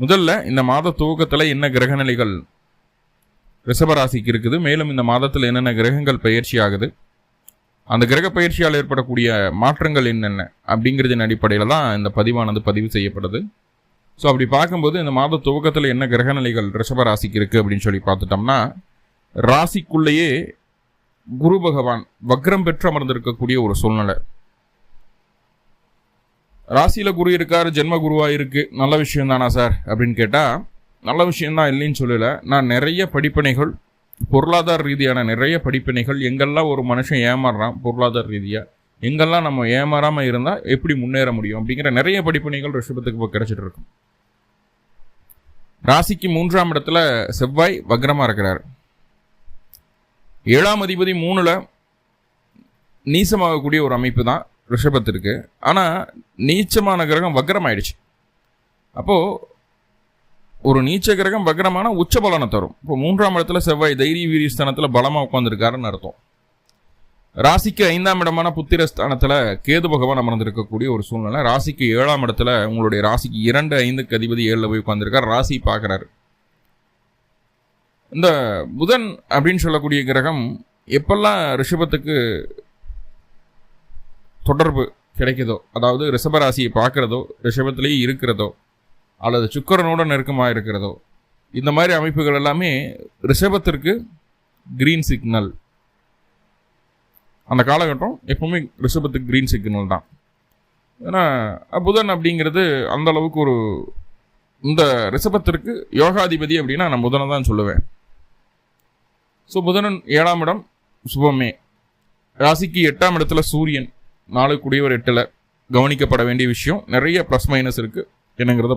முதல்ல இந்த மாத துவக்கத்தில் என்ன கிரகநிலைகள் ரிஷபராசிக்கு இருக்குது மேலும் இந்த மாதத்தில் என்னென்ன கிரகங்கள் பயிற்சி ஆகுது அந்த கிரக பயிற்சியால் ஏற்படக்கூடிய மாற்றங்கள் என்னென்ன அப்படிங்கிறதின் அடிப்படையில் தான் இந்த பதிவானது பதிவு செய்யப்படுது. ஸோ அப்படி பார்க்கும்போது இந்த மாத துவக்கத்தில் என்ன கிரகநிலைகள் ரிஷபராசிக்கு இருக்குது அப்படின்னு சொல்லி பார்த்துட்டோம்னா ராசிக்குள்ளேயே குரு பகவான் வக்ரம் பெற்று அமர்ந்திருக்கக்கூடிய ஒரு சூழ்நிலை. ராசியில் குரு இருக்கார் ஜென்ம குருவாக இருக்குது நல்ல விஷயம் தானா சார்? அப்படின்னு கேட்டால் நல்ல விஷயம்தான் இல்லைன்னு சொல்லலை. நான் நிறைய படிப்பினைகள் பொருளாதார ரீதியான நிறைய படிப்பினைகள் எங்கெல்லாம் ஒரு மனுஷன் ஏமாறுறான் பொருளாதார ரீதியாக எங்கெல்லாம் நம்ம ஏமாறாமல் இருந்தால் எப்படி முன்னேற முடியும் அப்படிங்கிற நிறைய படிப்பினைகள் ரிஷபத்துக்கு இப்போ கிடைச்சிட்டு இருக்கும். ராசிக்கு மூன்றாம் இடத்துல செவ்வாய் வக்ரமாக இருக்கிறார். ஏழாம் அதிபதி மூணில் நீசமாகக்கூடிய ஒரு அமைப்பு தான். ரிஷபத்திற்கு. ஆனால் நீச்சமான கிரகம் வக்ரம் ஆயிடுச்சு அப்போது ஒரு நீச்ச கிரகம் வக்ரமான உச்ச பலனை தரும். இப்போ மூன்றாம் இடத்துல செவ்வாய் தைரிய வீரியஸ்தானத்தில் பலமாக உட்காந்துருக்காருன்னு அர்த்தம். ராசிக்கு ஐந்தாம் இடமான புத்திரஸ்தானத்தில் கேது பகவான் அமர்ந்திருக்கக்கூடிய ஒரு சூழ்நிலை. ராசிக்கு ஏழாம் இடத்துல உங்களுடைய ராசிக்கு இரண்டு ஐந்துக்கு அதிபதி ஏழில் போய் உட்காந்துருக்கார் ராசி பார்க்குறாரு. இந்த புதன் அப்படின்னு சொல்லக்கூடிய கிரகம் எப்பெல்லாம் ரிஷபத்துக்கு தொடர்பு கிடைக்குதோ அதாவது ரிஷபராசியை பார்க்குறதோ ரிஷபத்திலேயே இருக்கிறதோ அல்லது சுக்கரனோட நெருக்கமாக இருக்கிறதோ இந்த மாதிரி அமைப்புகள் எல்லாமே ரிஷபத்திற்கு கிரீன் சிக்னல் அந்த காலகட்டம் எப்பவுமே ரிஷபத்துக்கு கிரீன் சிக்னல் தான். ஏன்னா புதன் அப்படிங்கிறது அந்த அளவுக்கு ஒரு இந்த ரிஷபத்திற்கு யோகாதிபதி அப்படின்னா நான் புதனை தான் சொல்லுவேன். ஸோ புதனன் ஏழாம் இடம் சுபமே. ராசிக்கு எட்டாம் இடத்துல சூரியன். நாலு குடியவர் எட்டில் கவனிக்கப்பட வேண்டிய விஷயம். நிறைய ப்ளஸ் மைனஸ் இருக்குது என்னங்கிறத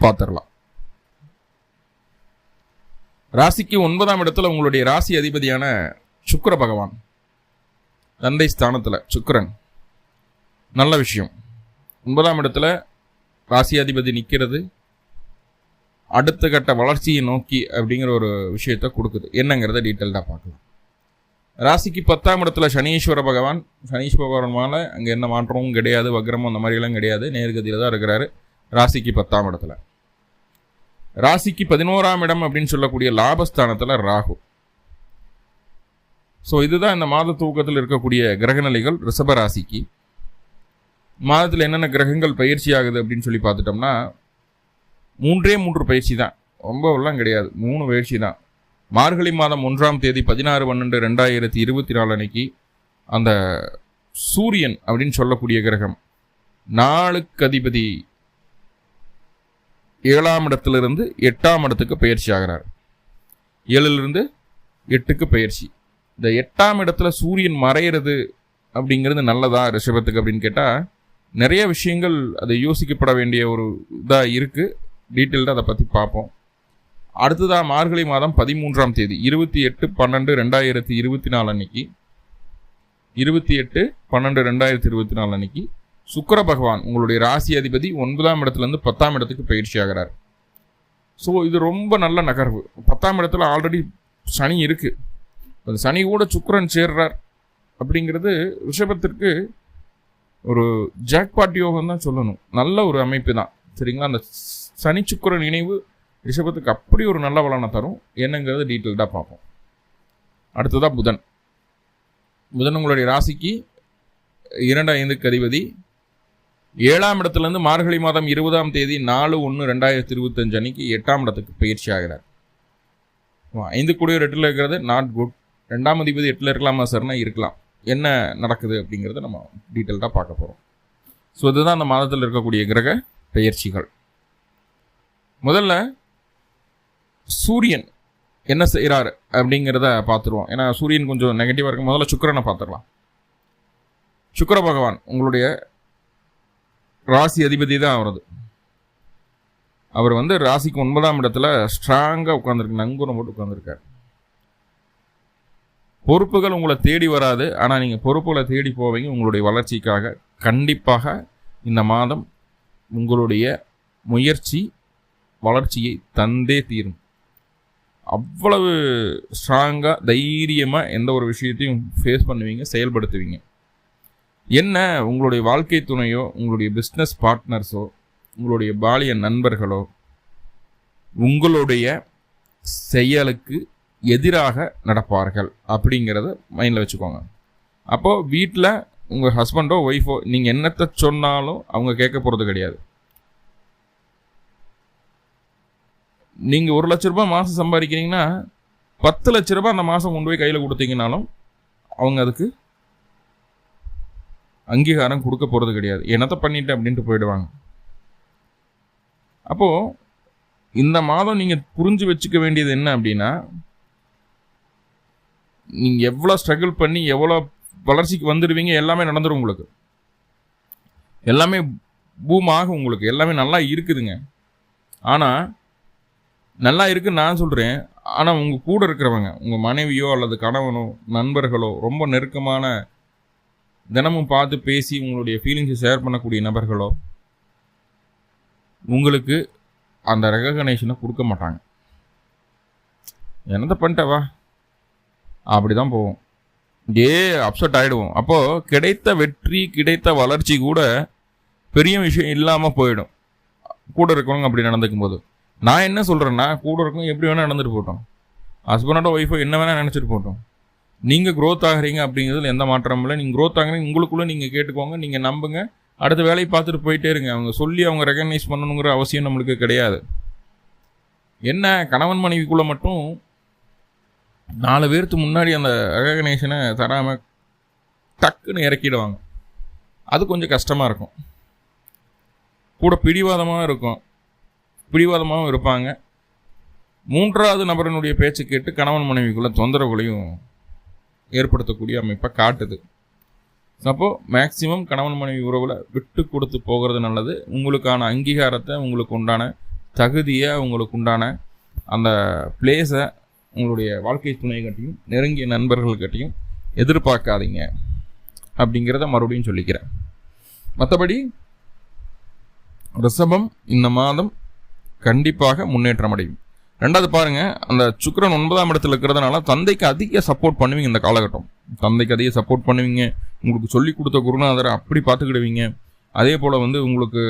பார்த்துடலாம் ராசிக்கு ஒன்பதாம் இடத்துல உங்களுடைய ராசி அதிபதியான சுக்கர பகவான். தந்தை ஸ்தானத்தில் சுக்கரன். நல்ல விஷயம். ஒன்பதாம் இடத்துல ராசி அதிபதி நிற்கிறது அடுத்த கட்ட வளர்ச்சியை நோக்கி அப்படிங்கிற ஒரு விஷயத்த கொடுக்குது. என்னங்கிறத டீட்டெயில்டாக பார்க்கலாம். ராசிக்கு பத்தாம் இடத்துல சனீஸ்வர பகவான். சனீஸ்வர பகவானால அங்கே என்ன மாற்றமும் கிடையாது வக்ரமும் அந்த மாதிரிலாம் கிடையாது. நேர்கதியில் தான் இருக்கிறாரு. ராசிக்கு பத்தாம் இடத்துல. ராசிக்கு பதினோராம் இடம் அப்படின்னு சொல்லக்கூடிய லாபஸ்தானத்தில் ராகு. ஸோ இதுதான் இந்த மாத தூக்கத்தில் இருக்கக்கூடிய கிரகநிலைகள் ரிஷப ராசிக்கு. மாதத்தில் என்னென்ன கிரகங்கள் பயிற்சி ஆகுது அப்படின்னு சொல்லி பார்த்துட்டோம்னா மூன்றே மூன்று பயிற்சி தான். ரொம்பலாம் கிடையாது. மூணு பயிற்சி தான். மார்கழி மாதம் ஒன்றாம் தேதி பதினாறு பன்னெண்டு ரெண்டாயிரத்தி இருபத்தி நாலு அன்னைக்கு அந்த சூரியன் அப்படின்னு சொல்லக்கூடிய கிரகம் நாளுக்கு அதிபதி ஏழாம் இடத்திலிருந்து எட்டாம் இடத்துக்கு பயிற்சி ஆகிறார். ஏழிலிருந்து எட்டுக்கு பயிற்சி. இந்த எட்டாம் இடத்துல சூரியன் மறையிறது அப்படிங்கிறது நல்லதா ரிஷபத்துக்கு அப்படின்னு கேட்டால் நிறைய விஷயங்கள் அதை யோசிக்கப்பட வேண்டிய ஒரு இதாக இருக்குது டீட்டெயில்டாக அதை பற்றி பார்ப்போம். அடுத்ததாக மார்கழி மாதம் பதிமூன்றாம் தேதி இருபத்தி எட்டு பன்னெண்டு ரெண்டாயிரத்தி இருபத்தி நாலு அன்னைக்கு இருபத்தி எட்டு பன்னெண்டு ரெண்டாயிரத்தி இருபத்தி நாலு அன்னைக்கு சுக்கர பகவான் உங்களுடைய ராசி அதிபதி ஒன்பதாம் இடத்துலேருந்து பத்தாம் இடத்துக்கு பயிற்சி ஆகிறார். ஸோ இது ரொம்ப நல்ல நகர்வு. பத்தாம் இடத்துல ஆல்ரெடி சனி இருக்குது அந்த சனி கூட சுக்கரன் சேர்றார் அப்படிங்கிறது ரிஷபத்திற்கு ஒரு ஜாக்பாட் யோகம் தான் சொல்லணும். நல்ல ஒரு அமைப்பு தான். சரிங்களா? அந்த சனி சுக்கரன் இணைவு ரிஷபத்துக்கு அப்படி ஒரு நல்ல பலனை தரும். என்னங்கிறது டீட்டெயில்டாக பார்ப்போம். அடுத்ததாக புதன். புதன் உங்களுடைய ராசிக்கு இரண்டு ஐந்துக்கு அதிபதி. ஏழாம் இடத்துலேருந்து மார்கழி மாதம் இருபதாம் தேதி நாலு ஒன்று ரெண்டாயிரத்தி இருபத்தஞ்சு அன்னைக்கு எட்டாம் இடத்துக்கு பயிற்சி ஆகிறார். ஐந்து கூடிய எட்டில் இருக்கிறது நாட் குட் ரெண்டாம் அதிபதி எட்டில் இருக்கலாமா சார்னா இருக்கலாம். என்ன நடக்குது அப்படிங்கிறத நம்ம டீட்டெயில்டாக பார்க்க போகிறோம் ஸோ இதுதான் அந்த மாதத்தில் இருக்கக்கூடிய கிரக பயிற்சிகள் முதல்ல சூரியன் என்ன செய்கிறாரு அப்படிங்கிறத பார்த்துருவோம். ஏன்னா சூரியன் கொஞ்சம் நெகட்டிவாக இருக்கும் முதல்ல சுக்கரனை பார்த்துடலாம். சுக்கர பகவான் உங்களுடைய ராசி அதிபதி தான் வருது அவர் வந்து ராசிக்கு ஒன்பதாம் இடத்துல ஸ்ட்ராங்காக உட்காந்துருக்கு நங்குரம் போட்டு உட்காந்துருக்கார் பொறுப்புகள் உங்களை தேடி வராது. ஆனால் நீங்கள் பொறுப்புகளை தேடி போவீங்க. உங்களுடைய வளர்ச்சிக்காக கண்டிப்பாக இந்த மாதம் உங்களுடைய முயற்சி வளர்ச்சியை தந்தே தீரும். அவ்வளவு ஸ்ட்ராங்காக தைரியமாக எந்த ஒரு விஷயத்தையும் ஃபேஸ் பண்ணுவீங்க செயல்படுத்துவீங்க. என்ன உங்களுடைய வாழ்க்கை துணையோ உங்களுடைய பிஸ்னஸ் பார்ட்னர்ஸோ உங்களுடைய பாலிய நண்பர்களோ உங்களுடைய செயலுக்கு எதிராக நடப்பார்கள் அப்படிங்கிறத மைண்டில் வச்சுக்கோங்க. அப்போது வீட்டில் உங்கள் ஹஸ்பண்டோ ஒய்ஃபோ நீங்கள் என்னத்தை சொன்னாலும் அவங்க கேட்க போகிறது கிடையாது. நீங்கள் ஒரு லட்ச ரூபாய் மாதம் சம்பாதிக்கிறீங்கன்னா பத்து லட்ச ரூபாய் அந்த மாதம் கொண்டு போய் கையில் கொடுத்தீங்கனாலும் அவங்க அதுக்கு அங்கீகாரம் கொடுக்க போகிறது கிடையாது. என்னத்தை பண்ணிட்டேன் அப்படின்ட்டு போயிடுவாங்க. அப்போது இந்த மாதம் நீங்கள் புரிஞ்சு வச்சுக்க வேண்டியது என்ன அப்படின்னா நீங்கள் எவ்வளோ ஸ்ட்ரகிள் பண்ணி எவ்வளோ வளர்ச்சிக்கு வந்துடுவீங்க எல்லாமே நடந்துடும் உங்களுக்கு. எல்லாமே பூம் ஆகும் உங்களுக்கு. எல்லாமே நல்லா இருக்குதுங்க. ஆனால் நல்லா இருக்குன்னு நான் சொல்கிறேன் ஆனால் உங்கள் கூட இருக்கிறவங்க உங்கள் மனைவியோ அல்லது கணவனோ நண்பர்களோ ரொம்ப நெருக்கமான தினமும் பார்த்து பேசி உங்களுடைய ஃபீலிங்ஸை ஷேர் பண்ணக்கூடிய நபர்களோ உங்களுக்கு அந்த ரெகக்னேஷனை கொடுக்க மாட்டாங்க. என்னத்தை பண்ணிட்டவா? அப்படி தான் போவோம். ஏ அப்செட் ஆகிடுவோம் அப்போது கிடைத்த வெற்றி கிடைத்த வளர்ச்சி கூட பெரிய விஷயம் இல்லாமல் போயிடும். கூட இருக்கிறவங்க அப்படி நடந்துக்கும் போது நான் என்ன சொல்கிறேன்னா கூட இருக்கும் எப்படி வேணால் நடந்துட்டு போட்டோம் ஹஸ்பண்டோட ஒய்ஃபோ என்ன வேணால் நினச்சிட்டு போட்டோம் நீங்கள் க்ரோத் ஆகிறீங்க அப்படிங்கிறதுல எந்த மாற்றமும் இல்லை. நீங்கள் க்ரோத் ஆகிறீங்க உங்களுக்குள்ளே நீங்கள் கேட்டுக்கோங்க நீங்கள் நம்புங்க. அடுத்த வேலையை பார்த்துட்டு போயிட்டே இருங்க. அவங்க சொல்லி அவங்க ரெகக்னைஸ் பண்ணணுங்கிற அவசியம் நம்மளுக்கு கிடையாது. என்ன? கணவன் மனைவிக்குள்ளே மட்டும் நாலு பேர்த்து முன்னாடி அந்த ரெகக்னேஷனை தராமல் டக்குன்னு இறக்கிடுவாங்க. அது கொஞ்சம் கஷ்டமாக இருக்கும். கூட பிடிவாதமாக இருக்கும். பிடிவாதமாகவும் இருப்பாங்க. மூன்றாவது நபரனுடைய பேச்சு கேட்டு கணவன் மனைவிக்குள்ள தொந்தரவுகளையும் ஏற்படுத்தக்கூடிய அமைப்பை காட்டுது. அப்போது மேக்சிமம் கணவன் மனைவி உறவில் விட்டு கொடுத்து போகிறது நல்லது. உங்களுக்கான அங்கீகாரத்தை உங்களுக்கு உண்டான தகுதியை உங்களுக்கு உண்டான அந்த பிளேஸை உங்களுடைய வாழ்க்கை துணை கட்டியும் நெருங்கிய நண்பர்கள் கட்டியும் எதிர்பார்க்காதீங்க அப்படிங்கிறத மறுபடியும் சொல்லிக்கிறேன். மற்றபடி ரிஷபம் இந்த மாதம் கண்டிப்பாக முன்னேற்றம் அடையும். ரெண்டாவது பாருங்க அந்த சுக்கரன் ஒன்பதாம் இடத்துல இருக்கிறதுனால தந்தைக்கு அதிக சப்போர்ட் பண்ணுவீங்க இந்த காலகட்டம். தந்தைக்கு அதிக சப்போர்ட் பண்ணுவீங்க. உங்களுக்கு சொல்லி கொடுத்த குருநாதரை அப்படி பார்த்துக்கிடுவீங்க. அதே போல் வந்து உங்களுக்கு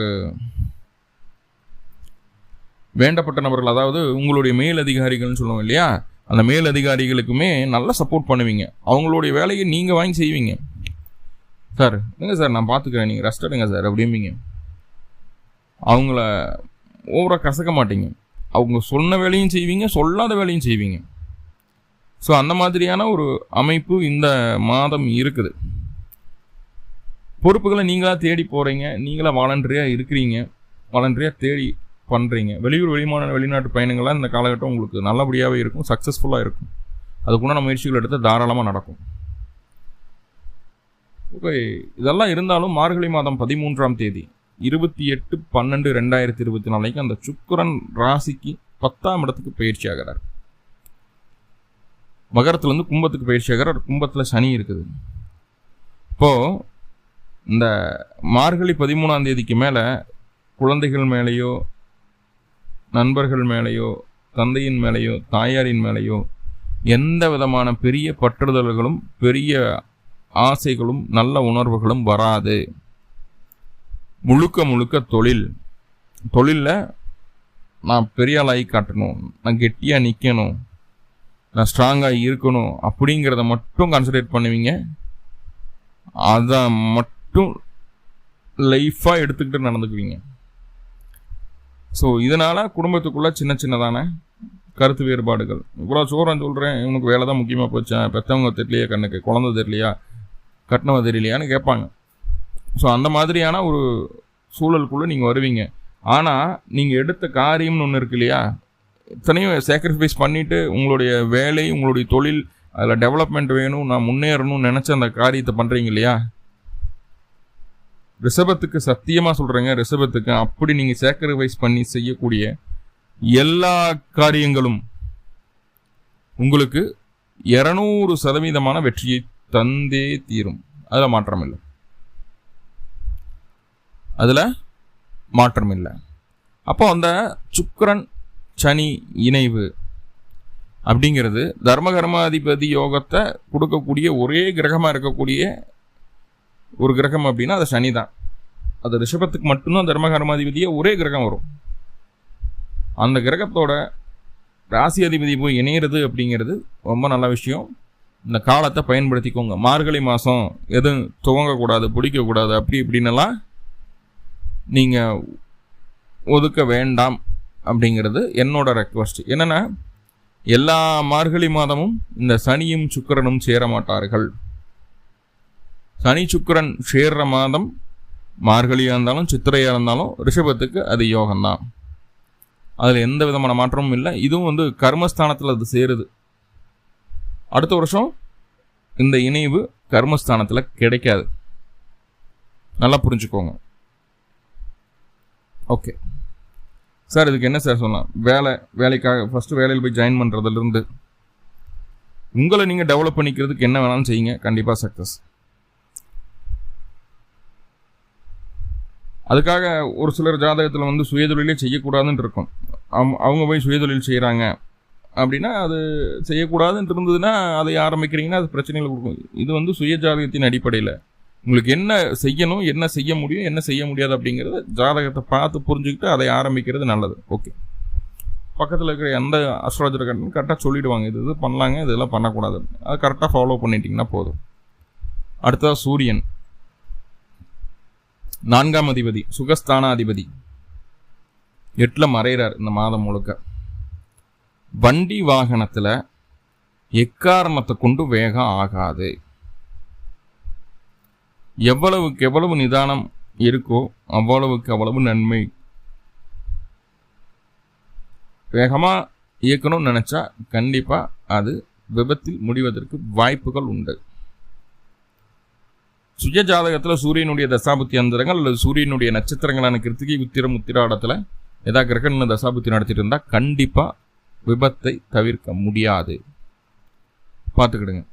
வேண்டப்பட்ட நபர்கள் அதாவது உங்களுடைய மேல் அதிகாரிகள்னு சொல்லுவோம் இல்லையா? அந்த மேல் அதிகாரிகளுக்குமே நல்லா சப்போர்ட் பண்ணுவீங்க. அவங்களுடைய வேலையை நீங்கள் வாங்கி செய்வீங்க. சார் எங்க சார் நான் பார்த்துக்கிறேன். நீங்கள் ரெஸ்ட் எடுங்க சார் அப்படிம்பீங்க. அவங்கள ஓவராக கசக்க மாட்டீங்க. அவங்க சொன்ன வேலையும் செய்வீங்க சொல்லாத வேலையும் செய்வீங்க. ஸோ அந்த மாதிரியான ஒரு அமைப்பு இந்த மாதம் இருக்குது. பொறுப்புகளை நீங்களாக தேடி போகிறீங்க நீங்களாக வாலண்டரியாக இருக்கிறீங்க வாலண்டரியாக தேடி பண்ணுறீங்க வெளியூர் வெளிமான வெளிநாட்டு பயணங்கள்லாம் இந்த காலகட்டம் உங்களுக்கு நல்லபடியாகவே இருக்கும் சக்ஸஸ்ஃபுல்லாக இருக்கும். அதுக்குண்டான முயற்சிகள் எடுத்து தாராளமாக நடக்கும். ஓகே இதெல்லாம் இருந்தாலும் மார்கழி மாதம் பதிமூன்றாம் தேதி இருபத்தி எட்டு பன்னெண்டு ரெண்டாயிரத்தி இருபத்தி நாளைக்கு அந்த சுக்கரன் ராசிக்கு பத்தாம் இடத்துக்கு பயிற்சி ஆகிறார். மகரத்துலேருந்து கும்பத்துக்கு பயிற்சி ஆகிறார். கும்பத்தில் சனி இருக்குது. இப்போது இந்த மார்கழி பதிமூணாம் தேதிக்கு மேலே குழந்தைகள் மேலேயோ நண்பர்கள் மேலேயோ தந்தையின் மேலேயோ தாயாரின் மேலேயோ எந்த விதமான பெரிய பற்றுதல்களும் பெரிய ஆசைகளும் நல்ல உணர்வுகளும் வராது. முழுக்க முழுக்க தொழில். தொழிலில் நான் பெரிய ஆளாகி காட்டணும். நான் கெட்டியாக நிற்கணும் நான் ஸ்ட்ராங்காக இருக்கணும் அப்படிங்கிறத மட்டும் கான்சன்ட்ரேட் பண்ணுவீங்க. அதை மட்டும் லைஃப்பாக எடுத்துக்கிட்டு நடந்துக்குவீங்க. ஸோ இதனால் குடும்பத்துக்குள்ளே சின்ன சின்னதான கருத்து வேறுபாடுகள். இவ்வளோ சோறம் சொல்கிறேன் இவனுக்கு வேலை தான் முக்கியமாக போச்சேன் பெற்றவங்க தெரியலையா கண்ணுக்கு? குழந்தை தெரியலையா? கட்டினவன் தெரியலையான்னு கேட்பாங்க. ஸோ அந்த மாதிரியான ஒரு சூழலுக்குள்ளே நீங்கள் வருவீங்க. ஆனால் நீங்கள் எடுத்த காரியம்னு ஒன்று இருக்கு இல்லையா? இத்தனையும் சாக்ரிஃபைஸ் பண்ணிவிட்டு உங்களுடைய வேலை உங்களுடைய தொழில் அதில் டெவலப்மெண்ட் வேணும் நான் முன்னேறணும்னு நினச்ச அந்த காரியத்தை பண்ணுறீங்க இல்லையா? ரிஷபத்துக்கு சத்தியமாக சொல்கிறேங்க ரிஷபத்துக்கு அப்படி நீங்கள் சாக்ரிஃபைஸ் பண்ணி செய்யக்கூடிய எல்லா காரியங்களும் உங்களுக்கு இரநூறு சதவீதமான வெற்றியை தந்தே தீரும். அதில் மாற்றம் இல்லை அதில் மாற்றம் இல்லை அப்போ அந்த சுக்கரன் சனி இணைவு அப்படிங்கிறது தர்மகர்மாதிபதி யோகத்தை கொடுக்கக்கூடிய ஒரே கிரகமாக இருக்கக்கூடிய ஒரு கிரகம் அப்படின்னா அது சனி தான். அது ரிஷபத்துக்கு மட்டும்தான் தர்மகர்மாதிபதியே ஒரே கிரகம் வரும். அந்த கிரகத்தோட ராசி அதிபதி போய் இணையிறது அப்படிங்கிறது ரொம்ப நல்ல விஷயம். இந்த காலத்தை பயன்படுத்திக்கோங்க. மார்கழி மாதம் எதுவும் துவங்கக்கூடாது பிடிக்கக்கூடாது அப்படி இப்படின்னலாம் நீங்கள் ஒதுக்க வேண்டாம் அப்படிங்கிறது என்னோட ரெக்வஸ்ட் என்னென்னா எல்லா மார்கழி மாதமும் இந்த சனியும் சுக்கரனும் சேர மாட்டார்கள். சனி சுக்கரன் சேர்ற மாதம் மார்கழியாக இருந்தாலும் சித்திரையாக இருந்தாலும் ரிஷபத்துக்கு அது யோகம்தான். அதில் எந்த விதமான மாற்றமும் இல்லை. இதுவும் வந்து கர்மஸ்தானத்தில் அது சேருது. அடுத்த வருஷம் இந்த இணைவு கர்மஸ்தானத்தில் கிடைக்காது. நல்லா புரிஞ்சுக்கோங்க. ஓகே சார் இதுக்கு என்ன சார் சொல்லலாம்? வேலை வேலைக்காக ஃபஸ்ட்டு வேலையில் போய் ஜாயின் பண்ணுறதுலேருந்து உங்களை நீங்கள் டெவலப் பண்ணிக்கிறதுக்கு என்ன வேணாலும் செய்யுங்க. கண்டிப்பாக சக்ஸஸ் அதுக்காக ஒரு சிலர் ஜாதகத்தில் வந்து சுயதொழிலே செய்யக்கூடாதுன்னு இருக்கும். அவங்க போய் சுயதொழில் செய்கிறாங்க அப்படின்னா அது செய்யக்கூடாதுன்னு இருந்ததுன்னா அதை ஆரம்பிக்கிறீங்கன்னா அது பிரச்சனைகள் கொடுக்கும். இது வந்து சுய ஜாதகத்தின் அடிப்படையில். உங்களுக்கு என்ன செய்யணும் என்ன செய்ய முடியும் என்ன செய்ய முடியாது அப்படிங்கிறத ஜாதகத்தை பார்த்து புரிஞ்சுக்கிட்டு அதை ஆரம்பிக்கிறது நல்லது. ஓகே பக்கத்தில் இருக்கிற எந்த அஸ்ட்ராலஜர் கரெக்டாக சொல்லிவிடுவாங்க இது இது பண்ணலாங்க இதெல்லாம் பண்ணக்கூடாது. அதை கரெக்டாக ஃபாலோ பண்ணிட்டீங்கன்னா போதும். அடுத்ததாக சூரியன். நான்காம் அதிபதி சுகஸ்தானாதிபதி. எட்டில் மறைகிறார் இந்த மாதம் முழுக்க. வண்டி வாகனத்தில் எக்காரணத்தை கொண்டு வேகம் ஆகாது. எவ்வளவுக்கு எவ்வளவு நிதானம் இருக்கோ அவ்வளவுக்கு அவ்வளவு நன்மை. வேகமாக இயக்கணும்னு நினச்சா கண்டிப்பாக அது விபத்தில் முடிவதற்கு வாய்ப்புகள் உண்டு. சுய ஜாதகத்தில் சூரியனுடைய தசாபுத்தி அந்தரங்கள் அல்லது சூரியனுடைய நட்சத்திரங்களான கிருத்திகை உத்திரம் உத்திராடத்தில் ஏதாவது கிரகண தசாபுத்தி நடத்திட்டு இருந்தால் கண்டிப்பாக விபத்தை தவிர்க்க முடியாது. பார்த்துக்கிடுங்க.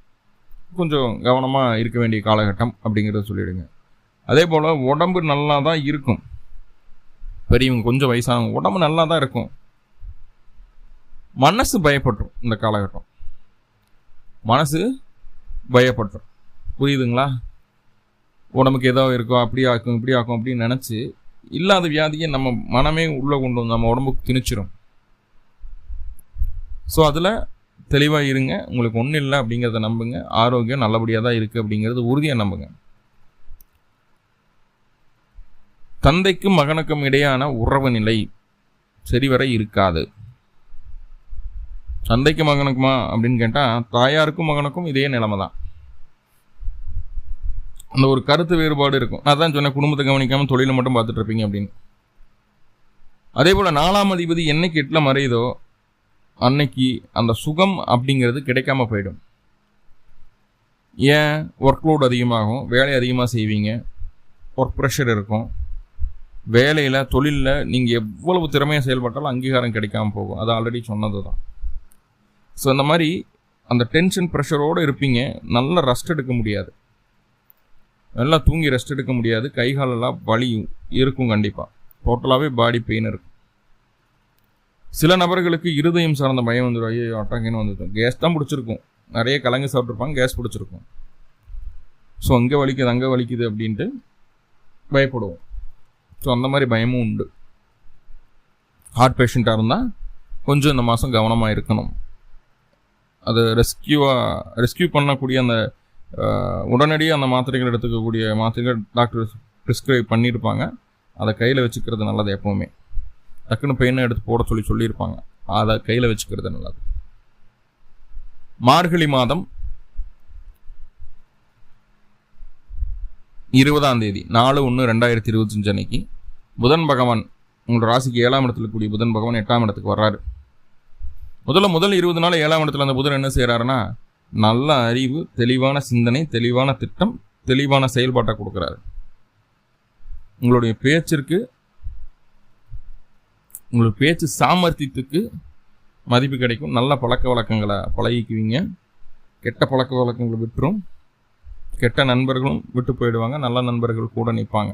கொஞ்சம் கவனமாக இருக்க வேண்டிய காலகட்டம் அப்படிங்கிறத சொல்லிவிடுங்க அதே போல் உடம்பு நல்லா தான் இருக்கும். பெரியவங்க கொஞ்சம் வயசானவங்க உடம்பு நல்லா தான் இருக்கும். மனசு பயப்பட்டுரும் இந்த காலகட்டம். மனசு பயப்பட்டுரும். புரியுதுங்களா? உடம்புக்கு ஏதோ இருக்கோ அப்படி ஆக்கும் இப்படி ஆக்கும் அப்படின்னு நினச்சி இல்லாத வியாதியை நம்ம மனமே உள்ளே கொண்டு வந்து நம்ம உடம்புக்கு திணிச்சிடும் ஸோ அதில் தெளிவாக இருங்க. உங்களுக்கு ஒன்றும் இல்லை அப்படிங்கிறத நம்புங்க. ஆரோக்கியம் நல்லபடியாக தான் இருக்குது அப்படிங்கிறது உறுதியாக நம்புங்க. தந்தைக்கும் மகனுக்கும் இடையான உறவு நிலை சரிவர இருக்காது. தந்தைக்கு மகனுக்குமா அப்படின்னு கேட்டால் தாயாருக்கும் மகனுக்கும் இதே நிலைமை தான். அந்த ஒரு கருத்து வேறுபாடு இருக்கும். அதான் சொன்னேன் குடும்பத்தை கவனிக்காமல் தொழிலை மட்டும் பார்த்துட்டு இருப்பீங்க அப்படின்னு. அதே போல் நாலாம் அதிபதி என்னைக்கு எட்டில் மறையுதோ அன்னைக்கு அந்த சுகம் அப்படிங்கிறது கிடைக்காம போயிடும். ஏன்? ஒர்க்லோடு அதிகமாகும் வேலை அதிகமாக செய்வீங்க ஒர்க் ப்ரெஷர் இருக்கும். வேலையில் தொழிலில் நீங்கள் எவ்வளவு திறமையாக செயல்பட்டாலும் அங்கீகாரம் கிடைக்காம போகும். அது ஆல்ரெடி சொன்னது தான் ஸோ அந்த மாதிரி அந்த டென்ஷன் ப்ரெஷரோடு இருப்பீங்க. நல்ல ரெஸ்ட் எடுக்க முடியாது. நல்லா தூங்கி ரெஸ்ட் எடுக்க முடியாது. கை காலெல்லாம் வலி இருக்கும் கண்டிப்பாக டோட்டலாகவே பாடி பெயின் இருக்கும் சில நபர்களுக்கு இருதயம் சார்ந்த பயம் வந்துடும். ஐயோ அட்டாங்கன்னு வந்துடும். கேஸ் தான் பிடிச்சிருக்கும். நிறைய கலங்கு சாப்பிட்ருப்பாங்க கேஸ் பிடிச்சிருக்கும். ஸோ அங்கே வலிக்குது அங்கே வலிக்குது அப்படின்ட்டு பயப்படுவோம். ஸோ அந்த மாதிரி பயமும் உண்டு. ஹார்ட் பேஷண்ட்டாக இருந்தால் கொஞ்சம் இந்த மாதம் கவனமாக இருக்கணும். அது ரெஸ்கியூவாக ரெஸ்கியூ பண்ணக்கூடிய அந்த உடனடியாக அந்த மாத்திரைகள் எடுத்துக்கக்கூடிய மாத்திரைகள் டாக்டர் ப்ரிஸ்கிரைப் பண்ணியிருப்பாங்க. அதை கையில் வச்சுக்கிறது நல்லது எப்போவுமே. டக்குன்னு பெயினை எடுத்து போட சொல்லி சொல்லியிருப்பாங்க. அதை கையில் வச்சுக்கிறது நல்லது. மார்கழி மாதம் இருபதாம் தேதி நாலு ஒன்று ரெண்டாயிரத்தி இருபத்தஞ்சு அன்னைக்கு புதன் பகவான் உங்களோட ராசிக்கு ஏழாம் இடத்துல கூடிய புதன் பகவான் எட்டாம் இடத்துக்கு வர்றாரு. முதல்ல முதல் இருபது நாள் ஏழாம் இடத்துல அந்த புதன் என்ன செய்கிறாருன்னா நல்ல அறிவு தெளிவான சிந்தனை தெளிவான திட்டம் தெளிவான செயல்பாட்டை கொடுக்குறாரு. உங்களுடைய பேச்சிற்கு உங்களுக்கு பேச்சு சாமர்த்தியத்துக்கு மதிப்பு கிடைக்கும். நல்ல பழக்க வழக்கங்களை பழகிக்குவீங்க. கெட்ட பழக்க வழக்கங்களை விட்டுரும். கெட்ட நண்பர்களும் விட்டு போயிடுவாங்க. நல்ல நண்பர்கள் கூட நிற்பாங்க.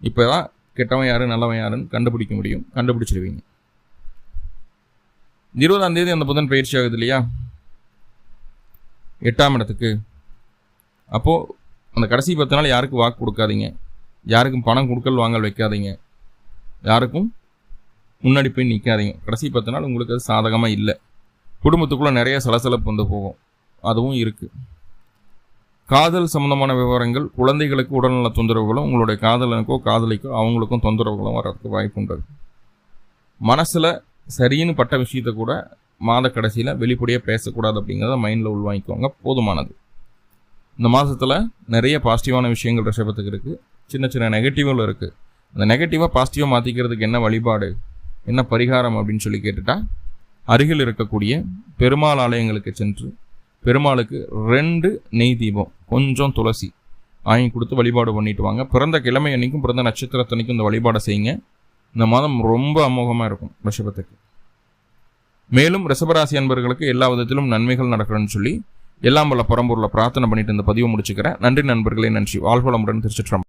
இப்போ தான் கெட்டவன் யாரு நல்லவன் யாருன்னு கண்டுபிடிக்க முடியும். கண்டுபிடிச்சிருவீங்க. இருபதாம் தேதி அந்த புதன் பயிற்சி ஆகுது இல்லையா? எட்டாம் இடத்துக்கு. அப்போது அந்த கடைசி பத்து நாள் யாருக்கும் வாக்கு கொடுக்காதீங்க. யாருக்கும் பணம் கொடுக்கல் வாங்கல் வைக்காதீங்க. யாருக்கும் முன்னாடி போய் நிற்காதீங்க கடைசி பத்து நாள் உங்களுக்கு அது சாதகமாக இல்லை. குடும்பத்துக்குள்ளே நிறைய சலசலப்பு வந்து போகும். அதுவும் இருக்குது காதல் சம்மந்தமான விவரங்கள் குழந்தைகளுக்கு உடல்நல தொந்தரவுகளும் உங்களுடைய காதலனுக்கோ காதலிக்கோ அவங்களுக்கும் தொந்தரவுகளும் வர்றதுக்கு வாய்ப்பு உண்டு. மனசில் சரின்னு பட்ட விஷயத்த கூட மாத கடைசியில் வெளிப்படையாக பேசக்கூடாது அப்படிங்கிறத மைண்டில் உள்வாங்கிக்கோங்க. போதுமானது. இந்த மாதத்தில் நிறைய பாசிட்டிவான விஷயங்கள் ரிஷபத்துக்கு இருக்குது சின்ன சின்ன நெகட்டிவும் இருக்குது அந்த நெகட்டிவாக பாசிட்டிவாக மாற்றிக்கிறதுக்கு என்ன வழிபாடு? என்ன பரிகாரம் அப்படின்னு சொல்லி கேட்டுட்டா அருகில் இருக்கக்கூடிய பெருமாள் ஆலயங்களுக்கு சென்று பெருமாளுக்கு ரெண்டு நெய் தீபம் கொஞ்சம் துளசி வாங்கி கொடுத்து வழிபாடு பண்ணிட்டு வாங்க. பிறந்த கிழமை அன்னைக்கும் பிறந்த நட்சத்திரத்தன்னைக்கும் இந்த வழிபாடை செய்யுங்க. இந்த மாதம் ரொம்ப அமோகமாக இருக்கும் ரிஷபத்துக்கு. மேலும் ரிஷபராசி அன்பர்களுக்கு எல்லா விதத்திலும் நன்மைகள் நடக்கணும்னு சொல்லி எல்லாம் வல்ல பரம்பூரில் பிரார்த்தனை பண்ணிட்டு இந்த பதிவு முடிச்சுக்கிறேன். நன்றி நண்பர்களே நன்றி. வாழ்வளமுடன் திருச்சிட்டு